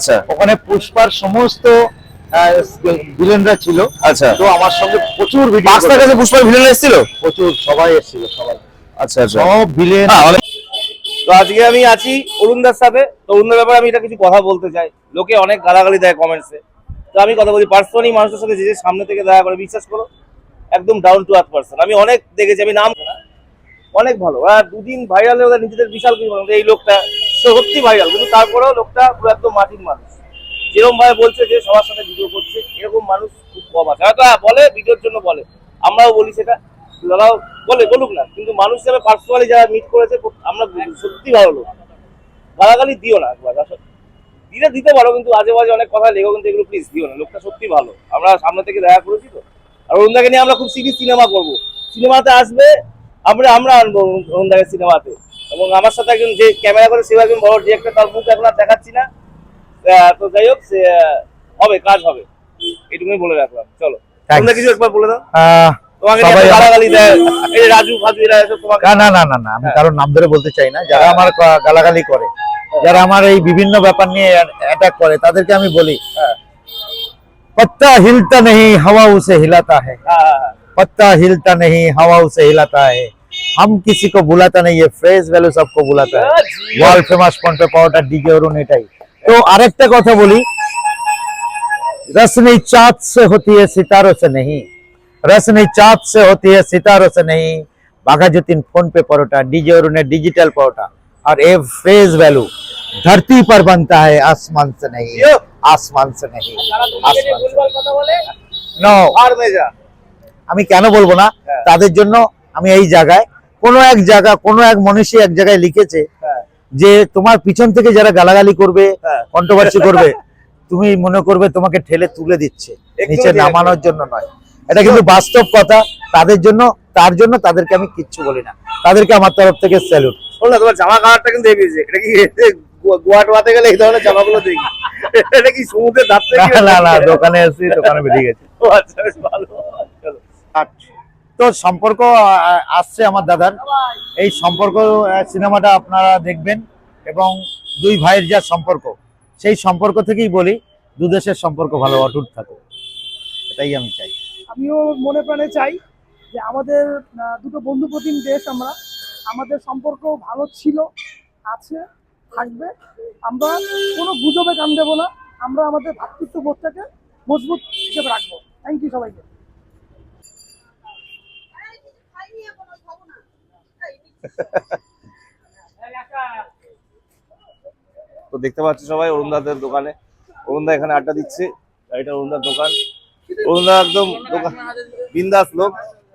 আচ্ছা। ওখানে পুষ্পার সমস্ত ভিলেনরা ছিল। আচ্ছা। তো আমার সঙ্গে প্রচুর ভিডিও পাঁচটার কাছে পুষ্পার ভিলেন এসেছিল? প্রচুর সবাই এসেছিল সবাই। আচ্ছা আচ্ছা। সব ভিলেন হ্যাঁ, তো আজকে আমি আছি অরুণদার সাথে। তো অরুণদার ব্যাপারে আমি এটা কিছু কথা বলতে চাই। লোকে অনেক গালাগালি দেয় কমেন্টসে তো আমি কথা বলি পার্সোনালি মানুষের সাথে যে যে সামনে থেকে দেখা করে বিশ্বাস করো। একদম ডাউন টু আর্থ পার্সন আমি অনেক দেখেছি আমি নাম অনেক ভালো। ওরা দুদিন ভাইরাল হয়ে ওদের নিজেদের বিশাল কিছু এই লোকটা সত্যি ভাইরাল কিন্তু তারপরেও লোকটা পুরো একদম মাটির মানুষ। যেরকম ভাবে বলছে যে সবার সাথে ভিডিও করছে এরকম মানুষ খুব কম আছে। হয়তো হ্যাঁ, বলে ভিডিওর জন্য বলে। আমরাও বলি সেটা দাদাও বলে বলুক না। কিন্তু মানুষ হিসাবে পার্সোনালি যারা মিট করেছে আমরা সত্যি ভালো লোক। গালাগালি দিও না একবার দিলে দিতে পারো কিন্তু আজে বাজে অনেক কথা লেগো কিন্তু এগুলো প্লিজ দিও না। লোকটা সত্যি ভালো। আমরা সামনে থেকে দেখা করেছি তো। আর অরুণদাকে নিয়ে আমরা খুব সিরিয়াস সিনেমা করব। সিনেমাতে আসবে আমরা আমরা আনব অরুণদাকে সিনেমাতে এবং আমার সাথে একজন যে ক্যামেরা করে সেও একজন বড় ডিরেক্টর তার মুখ এখন আর দেখাচ্ছি না আহ, তো যাই হোক সে আহ, হবে কাজ হবে এটুকুই বলে রাখলাম চলো তোমরা কিছু একবার বলে দাও আহ, তোমাকে সবাই নিয়ে এত আমার- গালাগালি দেয় এই যে রাজু ফাজু এরা এসব তোমাকে না না না না না আমি হ্যাঁ। কারোর নাম ধরে বলতে চাই না যারা আমার কা- গালাগালি করে যারা আমার এই বিভিন্ন ব্যাপার নিয়ে অ্যাটাক করে তাদেরকে আমি বলি হ্যাঁ। पत्ता हिलता नहीं हवा उसे हिलाता है হ্যাঁ হ্যাঁ হ্যাঁ पत्ता हिलता नहीं हवा उसे हिलाता है हम किसी को बुलाता नहीं ये फ्रेश वैल्यू सबको बुलाता है ওয়ার্ল্ড ফেমাস পন্টে পাওয়াটা ডিগে অরুণ এটাই তো আরেকটা কথা বলি रसनी चाँद से होती है सितारों से नहीं रसनी चाँद से होती है सितारों से नहीं बाघा जतीन फोन पे परोटा डीजे और उन्हें डिजिटल परोटा और ये फेज वैल्यू धरती पर बनता है आसमान से नहीं यो। आसमान से नहीं যারা তোমাকে নিয়ে ভুলভাল কথা বলে নো আর মেজা আমি কেন বলবো না হ্যাঁ। তাদের জন্য আমি এই জায়গায় কোনো এক জায়গা কোনো এক মনীষী এক জায়গায় লিখেছে হ্যাঁ। যে তোমার পিছন থেকে যারা গালাগালি করবে হ্যাঁ। কন্ট্রোভার্সি করবে তুমি মনে করবে তোমাকে ঠেলে তুলে দিচ্ছে নিচে নামানোর জন্য নয়। এটা কিন্তু বাস্তব কথা তাদের জন্য তার জন্য তাদেরকে আমি কিচ্ছু বলি না। তাদেরকে আমার তরফ থেকে স্যালুট তোমার জামা কালারটা কিন্তু হেভিয়েছে এটা কি গো- গোয়া টোয়াতে গেলে এই ধরনের জামাগুলো দেখি? এটা কি ধার থেকে না না দোকানে এসেছি দোকানে বেরিয়ে গেছে। আচ্ছা ভালো। চলো তো সম্পর্ক আসছে আমার দাদার। এই সম্পর্ক সিনেমাটা আপনারা দেখবেন এবং দুই ভাইয়ের যা সম্পর্ক, সেই সম্পর্ক থেকেই বলি, দু দেশের সম্পর্ক ভালো, অটুট থাকুক এটাই আমি চাই। আমিও মনে প্রাণে চাই যে আমাদের দুটো বন্ধু প্রতিম দেশ আমরা। আমাদের সম্পর্ক ভালো ছিল, আছে, থাকবে। আমরা কোনো গুজবে কান দেবো না। আমরা আমাদের ভাতৃত্ব বোধটাকে মজবুত হিসেবে রাখব। থ্যাংক ইউ সবাইকে। তো দেখতে পাচ্ছি সবাই, অরুণদাদের দোকানে। অরুণদা এখানে আড্ডা দিচ্ছে এটা অরুণদার দোকান। অরুণদা একদম দোকান বিন্দাস লোক।